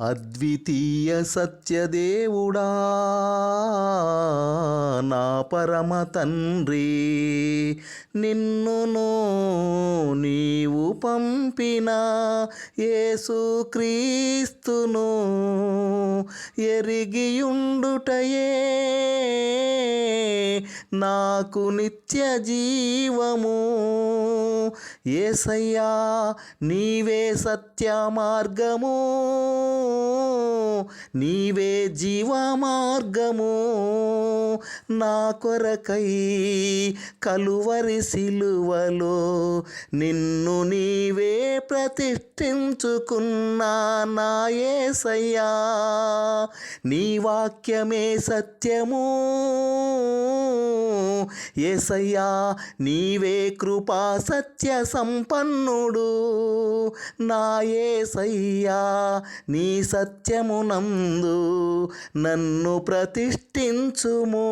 అద్వితీయ సత్యదేవుడా నా పరమ తండ్రి. నిన్నును నీవు పంపిన యేసుక్రీస్తును ఎరిగియుండుటయే. నాకు నిత్య జీవము. ఏసయ్యా నీవే సత్య మార్గము నీవే జీవ మార్గము నా కొరకై కలువరి సిలువలో నిన్ను నీవే ప్రతిష్ఠించుకున్నా నా ఏసయ్యా నీ వాక్యమే సత్యము. ఏసయ్యా నీవే కృపా సత్య సంపన్నుడు. నా ఏసయ్యా నీ సత్యమునందు నన్ను ప్రతిష్ఠించుము.